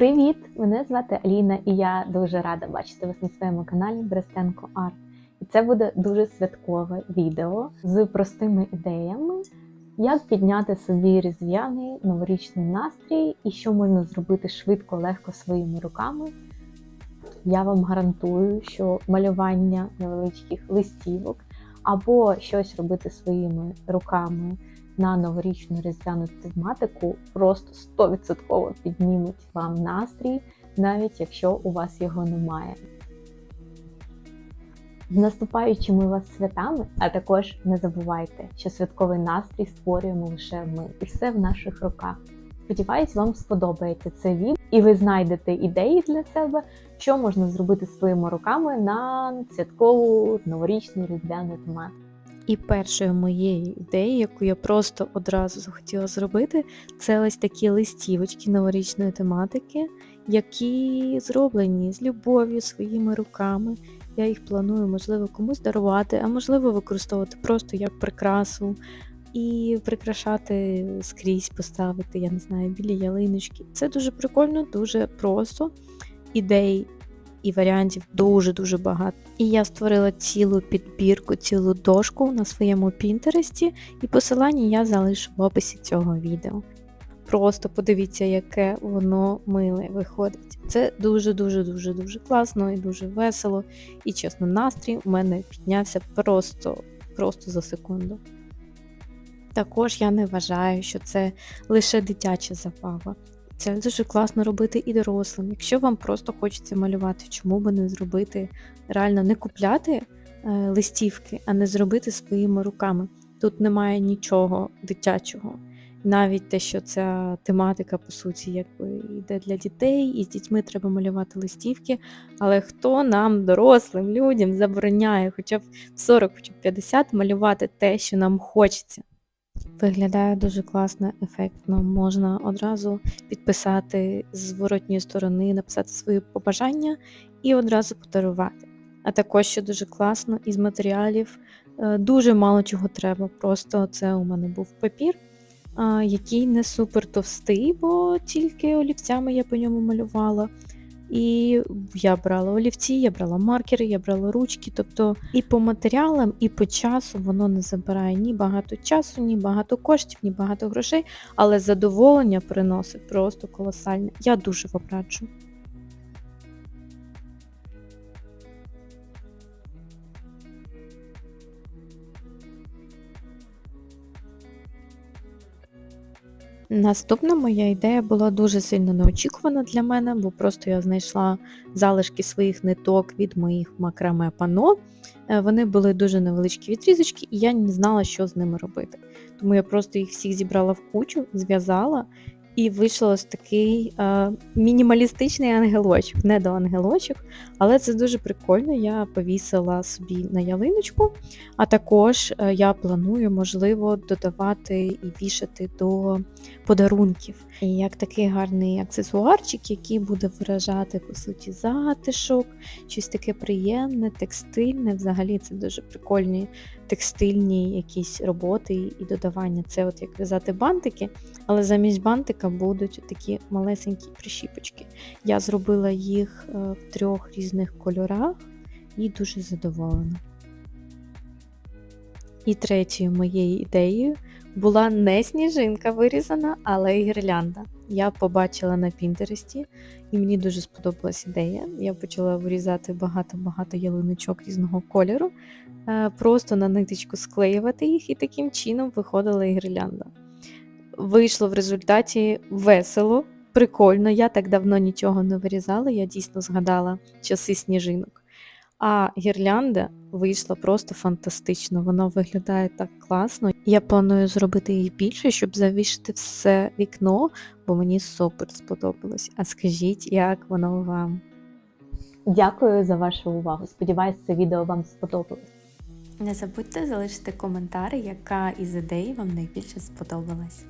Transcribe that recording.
Привіт! Мене звати Аліна, і я дуже рада бачити вас на своєму каналі Брестенко Арт. І це буде дуже святкове відео з простими ідеями, як підняти собі різдвяний новорічний настрій і що можна зробити швидко, легко своїми руками. Я вам гарантую, що малювання невеличких листівок або щось робити своїми руками на новорічну різдвяну тематику просто 100% піднімуть вам настрій, навіть якщо у вас його немає. З наступаючими вас святами, а також не забувайте, що святковий настрій створюємо лише ми, і все в наших руках. Сподіваюсь, вам сподобається це відео, і ви знайдете ідеї для себе, що можна зробити своїми руками на святкову новорічну різдвяну тематику. І першою моєю ідеєю, яку я просто одразу захотіла зробити, це ось такі листівочки новорічної тематики, які зроблені з любов'ю своїми руками. Я їх планую, можливо, комусь дарувати, а можливо, використовувати просто як прикрасу і прикрашати скрізь, поставити, я не знаю, білі ялиночки. Це дуже прикольно, дуже просто. Ідей і варіантів дуже-дуже багато. І я створила цілу підбірку, цілу дошку на своєму пінтересті, і посилання я залишу в описі цього відео. Просто подивіться, яке воно миле виходить. Це дуже-дуже дуже дуже класно і дуже весело. І чесно, настрій у мене піднявся просто, просто за секунду. Також я не вважаю, що це лише дитяча забава. Це дуже класно робити і дорослим. Якщо вам просто хочеться малювати, чому би не зробити реально не купляти е, листівки, а не зробити своїми руками. Тут немає нічого дитячого. Навіть те, що ця тематика, по суті, якби йде для дітей, і з дітьми треба малювати листівки. Але хто нам, дорослим людям, забороняє хоча б 40, хоча б 50 малювати те, що нам хочеться. Виглядає дуже класно, ефектно. Можна одразу підписати з зворотньої сторони, написати свої побажання і одразу подарувати. А також, що дуже класно, із матеріалів е, дуже мало чого треба. Просто це у мене був папір, який не супер товстий, бо тільки олівцями я по ньому малювала. І я брала олівці, я брала маркери, я брала ручки. Тобто і по матеріалам, і по часу воно не забирає ні багато часу, ні багато коштів, ні багато грошей, але задоволення приносить просто колосальне. Я дуже вам. Наступна моя ідея була дуже сильно неочікувана для мене, бо просто я знайшла залишки своїх ниток від моїх макраме пано. Е, Вони були дуже невеличкі відрізочки, і я не знала, що з ними робити. Тому я просто їх всіх зібрала в кучу, зв'язала. І вийшов ось такий е, мінімалістичний ангелочок, не до ангелочок, але це дуже прикольно. Я повісила собі на ялиночку, а також е, я планую, можливо, додавати і вішати до подарунків. І як такий гарний аксесуарчик, який буде виражати, по суті, затишок, щось таке приємне, текстильне. Взагалі це дуже прикольні текстильні якісь роботи і додавання. Це от як в'язати бантики, але замість бантика будуть такі малесенькі прищіпочки. Я зробила їх е, в трьох різних кольорах і дуже задоволена. І третьою моєю ідеєю була не сніжинка вирізана, але й гірлянда. Я побачила на Пінтересті, і мені дуже сподобалась ідея. Я почала вирізати багато-багато ялиночок різного кольору, е, просто на ниточку склеювати їх, і таким чином виходила і гірлянда. Вийшло в результаті весело, прикольно. Я так давно нічого не вирізала, я дійсно згадала часи сніжинок. А гірлянда вийшла просто фантастично. Воно виглядає так класно. Я планую зробити її більше, щоб завішити все вікно, бо мені супер сподобалось. А скажіть, як воно вам? Дякую за вашу увагу. Сподіваюсь, це відео вам сподобалось. Не забудьте залишити коментар, яка із ідей вам найбільше сподобалась.